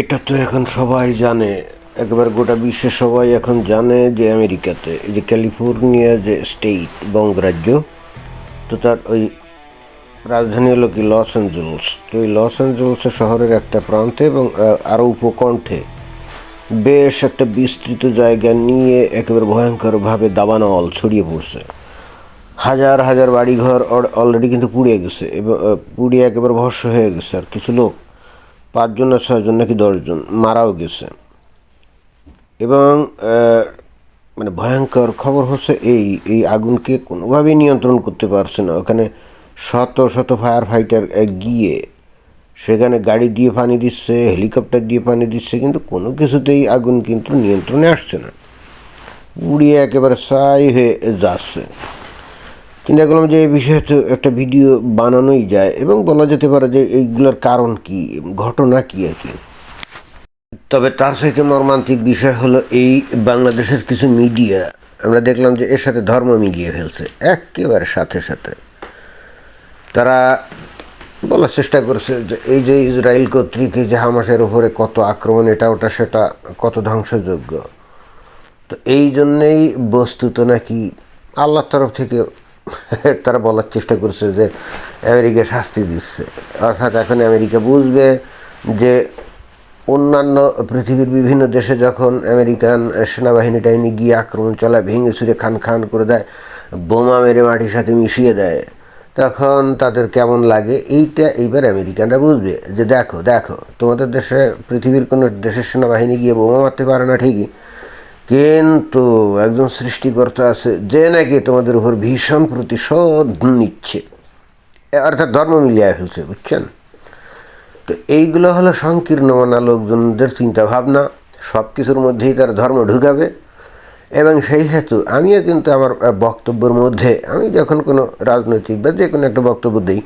এটা তো এখন সবাই জানে, একবার গোটা বিশ্বে সবাই এখন জানে যে আমেরিকাতে, এই যে ক্যালিফোর্নিয়া যে স্টেট বঙ্গরাজ্য, তো তার ওই রাজধানী হলো কি লস অ্যাঞ্জেলস। তো এই লস অ্যাঞ্জেলস শহরের একটা প্রান্তে এবং আরও উপকণ্ঠে বেশ একটা বিস্তৃত জায়গা নিয়ে একেবারে ভয়ঙ্করভাবে দাবানল ছড়িয়ে পড়ছে। হাজার হাজার বাড়িঘর অলরেডি কিন্তু পুড়িয়ে গেছে এবং পুড়িয়ে একেবারে ভস্য হয়ে গেছে আর কিছু লোক। পাঁচজন না ছয়জন নাকি দশজন মারাও গেছে। এবং মানে ভয়ঙ্কর খবর হচ্ছে এই এই আগুনকে কোনোভাবেই নিয়ন্ত্রণ করতে পারছে না। ওখানে শত শত ফায়ার ফাইটার গিয়ে সেখানে গাড়ি দিয়ে পানি দিচ্ছে হেলিকপ্টার দিয়ে পানি দিচ্ছে, কিন্তু কোনো কিছুতেই আগুন কিন্তু নিয়ন্ত্রণে আসছে না। উড়িয়ে একেবারে ছাই হয়ে যাচ্ছে। চিন্তা করলাম যে এই বিষয়ে তো একটা ভিডিও বানানোই যায় এবং বলা যেতে পারে যে এইগুলোর কারণ কি, ঘটনা কি আর কি। তবে তার সাথে মর্মান্তিক বিষয় হলো এই বাংলাদেশের কিছু মিডিয়া, আমরা দেখলাম যে এর সাথে ধর্ম মিলিয়ে ফেলছে, একেবারে সাথে সাথে। তারা বলার চেষ্টা করছে যে এই যে ইসরায়েল কর্তৃক যে হামাসের উপরে কত আক্রমণ, এটা ওটা সেটা কত ধ্বংসযোগ্য। তো এই জন্যেই বস্তুত নাকি আল্লাহর তরফ থেকে তারা বলার চেষ্টা করছে যে আমেরিকা শাস্তি দিচ্ছে। অর্থাৎ এখন আমেরিকা বুঝবে যে অন্যান্য পৃথিবীর বিভিন্ন দেশে যখন আমেরিকান সেনাবাহিনী টাহিনী গিয়ে আক্রমণ চালায়, ভেঙে চুরে খান খান করে দেয়, বোমা মেরে মাটির সাথে মিশিয়ে দেয়, তখন তাদের কেমন লাগে? এইটা এইবার আমেরিকানরা বুঝবে যে দেখো দেখো, তোমাদের দেশে পৃথিবীর কোনো দেশের সেনাবাহিনী গিয়ে বোমা মারতে পারে না ঠিকই কিন্তু একজন সৃষ্টিকর্তা আছে যে নাকি তোমাদের উপর ভীষণ প্রতিশোধ নিচ্ছে। অর্থাৎ ধর্ম মিলিয়ে ফেলছে, বুঝছেন? তো এইগুলো হলো সংকীর্ণ মানা লোকজনদের চিন্তাভাবনা সব কিছুর মধ্যেই তারা ধর্ম ঢুকাবে। এবং সেই হেতু আমিও কিন্তু আমার বক্তব্যের মধ্যে, আমি যখন কোনো রাজনৈতিক বা যে কোনো একটা বক্তব্য দিই,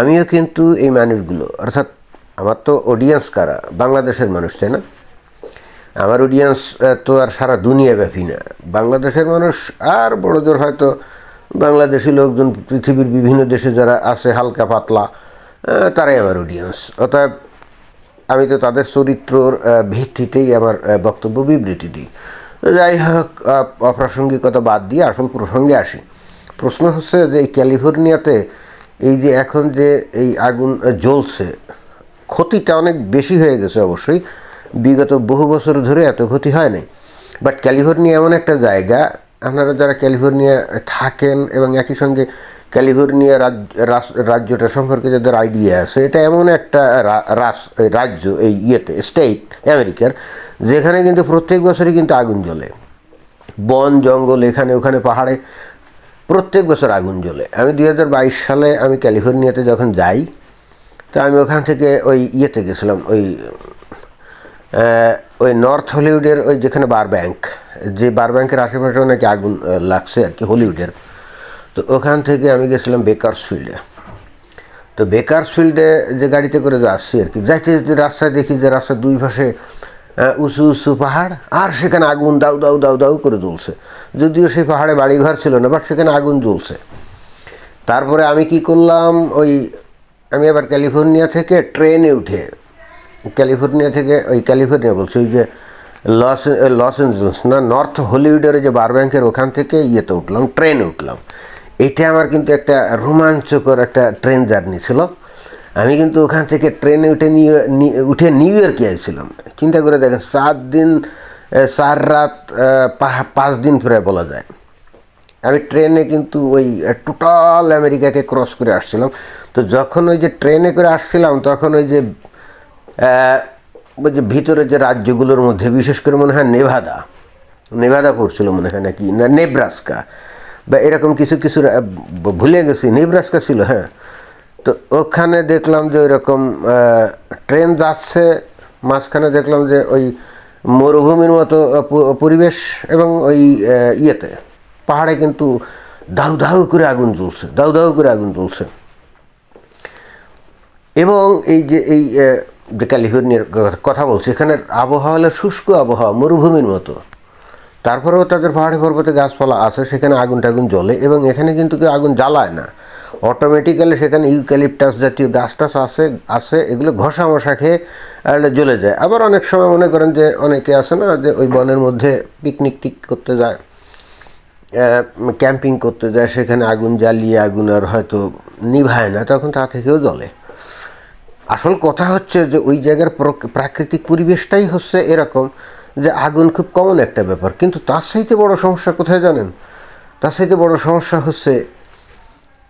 আমিও কিন্তু এই মানুষগুলো, অর্থাৎ আমার তো অডিয়েন্স কারা? বাংলাদেশের মানুষ, তাই না? আমার অডিয়েন্স তো আর সারা দুনিয়া ব্যাপী না। বাংলাদেশের মানুষ আর বড় জোর হয়তো বাংলাদেশি লোকজন, পৃথিবীর বিভিন্ন দেশে যারা আছে হালকা পাতলা তারাই আমার অডিয়েন্স অতএব আমি তো তাদের চরিত্রর ভিত্তিতেই আমার বক্তব্য বিবৃতি দিই। যাই হোক অপ্রাসঙ্গিকতা বাদ দিয়ে আসল প্রসঙ্গে আসি। প্রশ্ন হচ্ছে যে এই ক্যালিফোর্নিয়াতে এই যে এখন যে এই আগুন জ্বলছে, ক্ষতিটা অনেক বেশি হয়ে গেছে অবশ্যই। বিগত বহু বছর ধরে এত ক্ষতি হয় নাই বাট ক্যালিফোর্নিয়া এমন একটা জায়গা, আপনারা যারা ক্যালিফোর্নিয়া থাকেন এবং একই সঙ্গে ক্যালিফোর্নিয়া রাজ্যটা সম্পর্কে যাদের আইডিয়া আছে, এটা এমন একটা রাজ্য, এই ইয়েতে স্টেট আমেরিকার যেখানে কিন্তু প্রত্যেক বছরই কিন্তু আগুন জ্বলে। বন, জঙ্গল, এখানে, ওখানে, পাহাড়ে প্রত্যেক বছর আগুন জ্বলে। আমি দুই হাজার বাইশ সালে আমি ক্যালিফোর্নিয়াতে যখন যাই, তা আমি ওখান থেকে ওই ইয়েতে গেছিলাম, ওই ওই নর্থ হলিউডের ওই যেখানে বার ব্যাংক যে বার ব্যাংকের আশেপাশে নাকি আগুন লাগছে আর কি হলিউডের তো ওখান থেকে আমি গেছিলাম বেকার্স ফিল্ডে তো বেকার্স ফিল্ডে যে গাড়িতে করে যাচ্ছি আর কি, যাইতে যেতে রাস্তায় দেখি যে রাস্তার দুই পাশে উঁচু উঁচু পাহাড়, আর সেখানে আগুন দাউ দাউ দাউ দাউ করে জ্বলছে। যদিও সেই পাহাড়ে বাড়িঘর ছিল না বাট সেখানে আগুন জ্বলছে। তারপরে আমি কি করলাম, ওই আমি আবার ক্যালিফোর্নিয়া থেকে ট্রেনে উঠে ক্যালিফোর্নিয়া থেকে, ওই ক্যালিফোর্নিয়া বলছি, ওই যে লস লস এঞ্জেলস না, নর্থ হলিউডের যে বার ব্যাংকের ওখান থেকে ইয়েতে উঠলাম, ট্রেনে উঠলাম। এটা আমার কিন্তু একটা রোমাঞ্চকর একটা ট্রেন জার্নি ছিল। আমি কিন্তু ওখান থেকে ট্রেনে উঠে নিউ উঠে নিউ ইয়র্কে আসছিলাম চিন্তা করে দেখেন, সাত দিন চার রাত পাঁচ দিন প্রায় বলা যায়। আমি ট্রেনে কিন্তু ওই টোটাল আমেরিকাকে ক্রস করে আসছিলাম। তো যখন ওই যে ট্রেনে করে আসছিলাম, তখন ওই যে যে ভিতরে যে রাজ্যগুলোর মধ্যে, বিশেষ করে মনে হয় নেভাদা নেভাদা পড়ছিল মনে হয় নাকি, না, নেব্রাস্কা, বা এরকম কিছু কিছু ভুলে গেছি, নেব্রাস্কা ছিল হ্যাঁ। তো ওখানে দেখলাম যে ওই রকম ট্রেন যাচ্ছে, মাঝখানে দেখলাম যে ওই মরুভূমির মতো পরিবেশ এবং ওই ইয়েতে, পাহাড়ে কিন্তু দাউ দাউ করে আগুন জ্বলছে দাউ দাউ করে আগুন জ্বলছে। এবং এই যে, এই যে ক্যালিফোর্নিয়ার কথা বলছি। এখানের আবহাওয়া হলো শুষ্ক আবহাওয়া, মরুভূমির মতো। তারপরেও তাদের পাহাড়ি পর্বতে গাছপালা আছে, সেখানে আগুন টাগুন জ্বলে এবং এখানে কিন্তু কেউ আগুন জ্বালায় না। অটোমেটিক্যালি সেখানে ইউক্যালিপটাস জাতীয় গাছ টাছ আছে আছে, এগুলো ঘষা মশা খেয়ে জ্বলে যায়। আবার অনেক সময় মনে করেন যে অনেকে আছে না, যে ওই বনের মধ্যে পিকনিক টিক করতে যায় ক্যাম্পিং করতে যায়, সেখানে আগুন জ্বালিয়ে আগুন আর হয়তো নিভায় না, তখন তা থেকেও জ্বলে। আসল কথা হচ্ছে যে ওই জায়গার প্রক- প্রাকৃতিক পরিবেশটাই হচ্ছে এরকম যে আগুন খুব কমন একটা ব্যাপার। কিন্তু তার চাইতে বড় সমস্যা কোথায় জানেন? তার চাইতে বড় সমস্যা হচ্ছে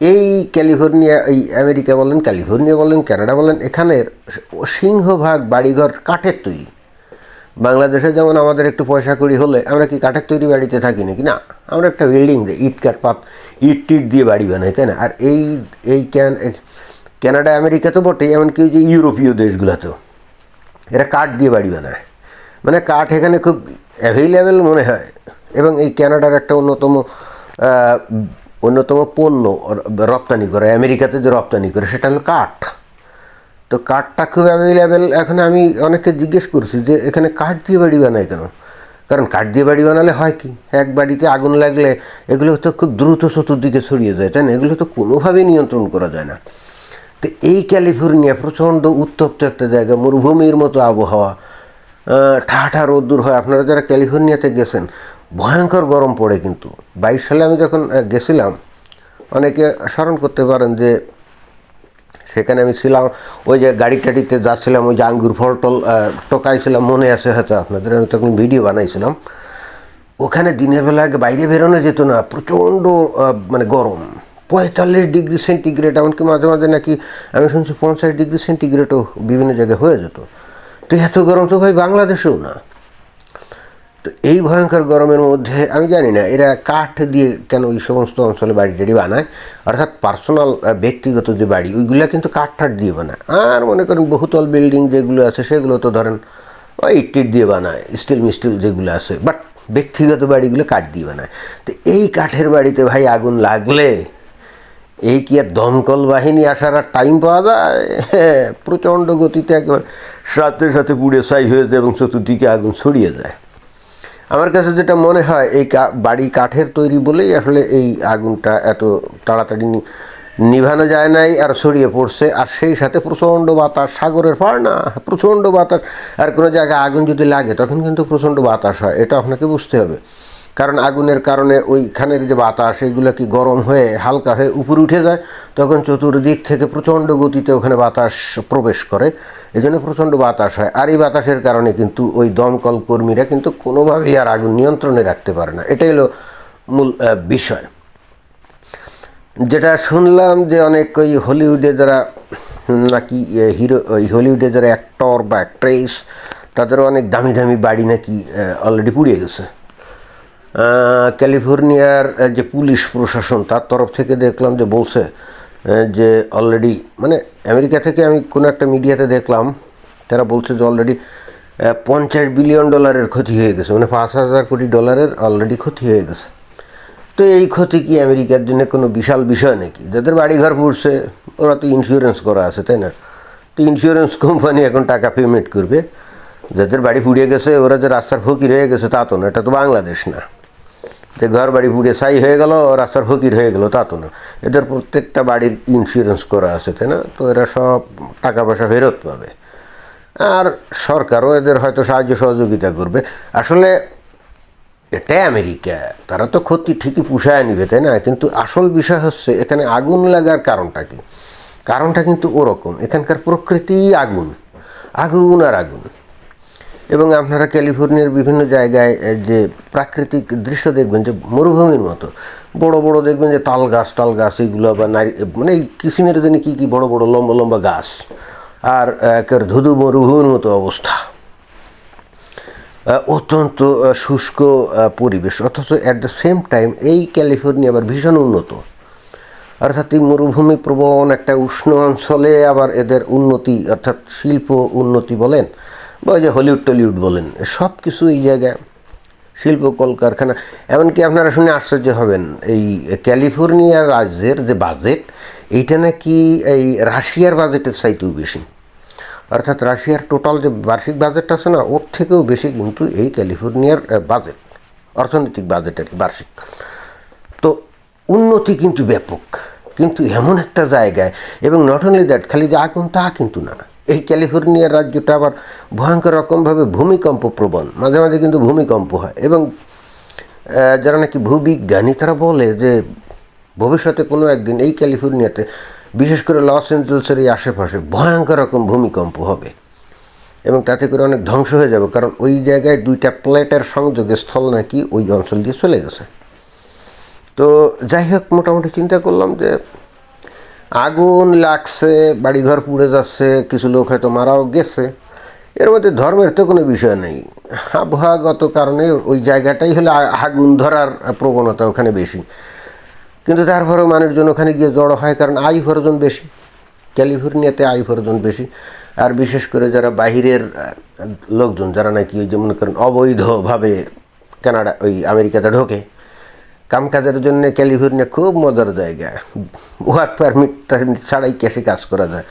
এই ক্যালিফোর্নিয়া, এই আমেরিকা বলেন, ক্যালিফোর্নিয়া বলেন, কানাডা বলেন, এখানের সিংহভাগ বাড়িঘর কাঠের তৈরি। বাংলাদেশে যেমন আমাদের একটু পয়সা কড়ি হলে আমরা কি কাঠের তৈরি বাড়িতে থাকি নাকি? না, আমরা একটা বিল্ডিং দিই ইট কাঠ পাত, ইট টিট দিয়ে বাড়ি বানাই, তাই না? আর এই এই ক্যান কানাডা, আমেরিকা তো বটেই, এমনকি যে ইউরোপীয় দেশগুলোতেও। এরা কাঠ দিয়ে বাড়ি বানায়। মানে কাঠ এখানে খুব অ্যাভেলেবেল মনে হয়। এবং এই কানাডার একটা অন্যতম অন্যতম পণ্য রপ্তানি করে, আমেরিকাতে যে রপ্তানি করে, সেটা হলো কাঠ। তো কাঠটা খুব অ্যাভেলেবেল এখন আমি অনেককে জিজ্ঞেস করছি যে, এখানে কাঠ দিয়ে বাড়ি বানায় কেন? কারণ কাঠ দিয়ে বাড়ি বানালে হয় কি? এক বাড়িতে আগুন লাগলে এগুলো তো খুব দ্রুত চতুর্দিকে ছড়িয়ে যায়, তাই না? এগুলো তো কোনোভাবেই নিয়ন্ত্রণ করা যায় না। তো এই ক্যালিফোর্নিয়া প্রচণ্ড উত্তপ্ত একটা জায়গা, মরুভূমির মতো আবহাওয়া। ঠাঠা রোদ্দুর হয়। আপনারা যারা ক্যালিফোর্নিয়াতে গেছেন, ভয়ঙ্কর গরম পড়ে কিন্তু। বাইশ সালে আমি যখন গেছিলাম, অনেকে স্মরণ করতে পারেন যে সেখানে আমি ছিলাম, ওই যে গাড়ি টাড়িতে যাচ্ছিলাম, ওই যে আঙ্গুর ফল টল টোকাইছিলাম, মনে আছে হয়তো আপনাদের, আমি তখন ভিডিও বানাইছিলাম। ওখানে দিনের বেলা আগে বাইরে বেরোনো যেত না, প্রচণ্ড মানে গরম। পঁয়তাল্লিশ ডিগ্রি সেন্টিগ্রেড, এমনকি মাঝে মাঝে নাকি আমি শুনছি পঞ্চাশ ডিগ্রি সেন্টিগ্রেডও বিভিন্ন জায়গায় হয়ে যেত। তো এত গরম তো ভাই বাংলাদেশেও না। তো এই ভয়ঙ্কর গরমের মধ্যে আমি জানি না, এরা কাঠ দিয়ে কেন ওই সমস্ত অঞ্চলে বাড়ি টাড়ি বানায়? অর্থাৎ পার্সোনাল ব্যক্তিগত যে বাড়ি, ওইগুলো কিন্তু কাঠ ঠাট দিয়ে বানায়। আর মনে করেন বহুতল বিল্ডিং যেগুলো আছে, সেগুলো তো ধরেন, ওই ইট দিয়ে বানায় স্টিল মিস্টিল যেগুলো আছে বাট ব্যক্তিগত বাড়িগুলো কাঠ দিয়ে বানায়। তো এই কাঠের বাড়িতে ভাই আগুন লাগলে এই কি আর দমকল বাহিনী আসার আর টাইম পাওয়া যায়? প্রচণ্ড গতিতে একবার সাথে সাথে পুড়ে ছাই হয়ে যায় এবং চতুর্দিকে আগুন ছড়িয়ে যায়। আমার কাছে যেটা মনে হয়, এই বাড়ি কাঠের তৈরি বলেই আসলে এই আগুনটা এত তাড়াতাড়ি নিভানো যায় নাই আর ছড়িয়ে পড়ছে। আর সেই সাথে প্রচণ্ড বাতাস, সাগরের পার না, প্রচণ্ড বাতাস। আর কোনো জায়গায় আগুন যদি লাগে, তখন কিন্তু প্রচণ্ড বাতাস হয়। এটা আপনাকে বুঝতে হবে। কারণ আগুনের কারণে ওইখানের যে বাতাস, এগুলো কি গরম হয়ে হালকা হয়ে উপরে উঠে যায়? তখন চতুর্দিক থেকে প্রচণ্ড গতিতে ওখানে বাতাস প্রবেশ করে। এই জন্য প্রচণ্ড বাতাস হয়। আর এই বাতাসের কারণে কিন্তু ওই দমকল কর্মীরা কিন্তু কোনোভাবেই আর আগুন নিয়ন্ত্রণে রাখতে পারে না। এটাই হলো মূল বিষয়। যেটা শুনলাম যে অনেক ওই হলিউডে যারা নাকি হিরো, ওই হলিউডে যারা অ্যাক্টর বা অ্যাক্ট্রেস, তাদেরও অনেক দামি দামি বাড়ি নাকি অলরেডি পুড়িয়ে গেছে। ক্যালিফোর্নিয়ার যে পুলিশ প্রশাসন তার তরফ থেকে দেখলাম যে বলছে যে অলরেডি মানে আমেরিকা থেকে আমি কোনো একটা মিডিয়াতে দেখলাম, তারা বলছে যে অলরেডি পঞ্চাশ বিলিয়ন ডলারের ক্ষতি হয়ে গেছে মানে পাঁচ হাজার কোটি ডলারের অলরেডি ক্ষতি হয়ে গেছে। তো এই ক্ষতি কি আমেরিকার জন্য কোনো বিশাল বিষয় নাকি? যাদের বাড়িঘর পড়ছে, ওরা তো ইন্স্যুরেন্স করা আছে, তাই না? তো ইন্স্যুরেন্স কোম্পানি এখন টাকা পেমেন্ট করবে। যাদের বাড়ি পুড়িয়ে গেছে, ওরা যে রাস্তার ফকির হয়ে গেছে, তা তো না, এটা তো বাংলাদেশ না। যে ঘর বাড়ি পুড়ে ছাই হয়ে গেল, রাস্তার ফকির হয়ে গেল, তা তো না। এদের প্রত্যেকটা বাড়ির ইন্স্যুরেন্স করা আছে, তাই না? তো এরা সব টাকা পয়সা ফেরত পাবে। আর সরকারও এদের হয়তো সাহায্য সহযোগিতা করবে। আসলে এটাই আমেরিকা, তারা তো ক্ষতি ঠিকই পুষায় নিবে, তাই না? কিন্তু আসল বিষয় হচ্ছে, এখানে আগুন লাগার কারণটা কি? কারণটা কিন্তু ওরকম, এখানকার প্রকৃতি আগুন আগুন আর আগুন। এবং আপনারা ক্যালিফোর্নিয়ার বিভিন্ন জায়গায় যে প্রাকৃতিক দৃশ্য দেখবেন, যে মরুভূমির মতো। বড় বড় দেখবেন যে তাল গাছ টাল গাছ এইগুলো বা নারী মানে এই কিসিমের জানি কী কী বড় বড় লম্বা লম্বা গাছ। আর একের ধুধু মরুভূমির মতো অবস্থা। অত্যন্ত শুষ্ক পরিবেশ। অথচ অ্যাট দ্য সেম টাইম এই ক্যালিফোর্নিয়া আবার ভীষণ উন্নত। অর্থাৎ এই মরুভূমি প্রবণ একটা উষ্ণ অঞ্চলে আবার এদের উন্নতি, অর্থাৎ শিল্প উন্নতি বলেন বা ওই যে হলিউড টলিউড বলেন, সব কিছু এই জায়গায়, শিল্প, কলকারখানা, এমনকি আপনারা শুনে আশ্চর্য হবেন, এই ক্যালিফোর্নিয়া রাজ্যের যে বাজেট, এইটা নাকি এই রাশিয়ার বাজেটের চাইতেও বেশি। অর্থাৎ রাশিয়ার টোটাল যে বার্ষিক বাজেট আছে না, ওর থেকেও বেশি কিন্তু এই ক্যালিফোর্নিয়ার বাজেট, অর্থনৈতিক বাজেট আর কি, বার্ষিক। তো উন্নতি কিন্তু ব্যাপক, কিন্তু এমন একটা জায়গায়, এবং নট অনলি দ্যাট খালি যে আগুন তা কিন্তু না। এই ক্যালিফোর্নিয়ার রাজ্যটা আবার ভয়ঙ্কর রকমভাবে ভূমিকম্প প্রবণ। মাঝে মাঝে কিন্তু ভূমিকম্প হয় এবং যারা নাকি ভূবিজ্ঞানী তারা বলে যে ভবিষ্যতে কোনো একদিন এই ক্যালিফোর্নিয়াতে, বিশেষ করে লস অ্যাঞ্জেলসের এই আশেপাশে ভয়ঙ্কর রকম ভূমিকম্প হবে এবং তাতে করে অনেক ধ্বংস হয়ে যাবে কারণ ওই জায়গায় দুইটা প্লেটের সংযোগে স্থল নাকি ওই অঞ্চল দিয়ে চলে গেছে। তো যাই হোক, মোটামুটি চিন্তা করলাম যে আগুন লাগছে, বাড়িঘর পুড়ে যাচ্ছে, কিছু লোক হয়তো মারাও গেছে। এর মধ্যে ধর্মের তো কোনো বিষয় নেই। আবহাওয়াগত কারণে ওই জায়গাটাই হলে আগুন ধরার প্রবণতা ওখানে বেশি। কিন্তু তারপরেও মানুষজন ওখানে গিয়ে জড়ো হয়, কারণ আয় উপার্জন বেশি। ক্যালিফোর্নিয়াতে আয় উপার্জন বেশি। আর বিশেষ করে যারা বাহিরের লোকজন, যারা নাকি ওই যে মনে করেন অবৈধভাবে কানাডা, ওই আমেরিকাতে ঢোকে কামকাজের জন্য ক্যালিফোর্নিয়া খুব মজার জায়গা। ওয়ার্ক পারমিট ছাড়াই ক্যাশে কাজ করা যায়।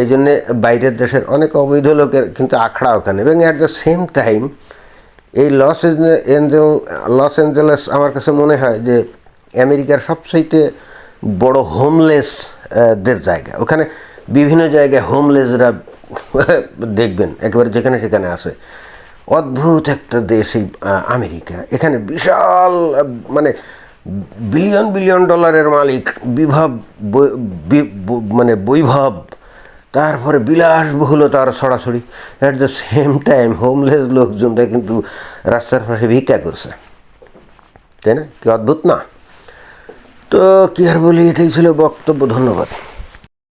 এই জন্যে বাইরের দেশের অনেক অবৈধ লোকের কিন্তু আখড়া ওখানে। এবং অ্যাট দ্য সেম টাইম এই লস এঞ্জেল লস অ্যাঞ্জেলেস আমার কাছে মনে হয় যে আমেরিকার সবচাইতে বড় হোমলেস দের জায়গা। ওখানে বিভিন্ন জায়গায় হোমলেসরা দেখবেন, একেবারে যেখানে সেখানে আসে অদ্ভুত একটা দেশ এই আমেরিকা। এখানে বিশাল মানে বিলিয়ন বিলিয়ন ডলারের মালিক, বিভব মানে বৈভব, তারপরে বিলাসবহুলতার ছড়াছড়ি at the same time homeless লোকজনরা কিন্তু রাস্তার পাশে ভিক্ষা করছে। তাই না? কি অদ্ভুত না? তো কি আর বলি, এটাই ছিল বক্তব্য। ধন্যবাদ।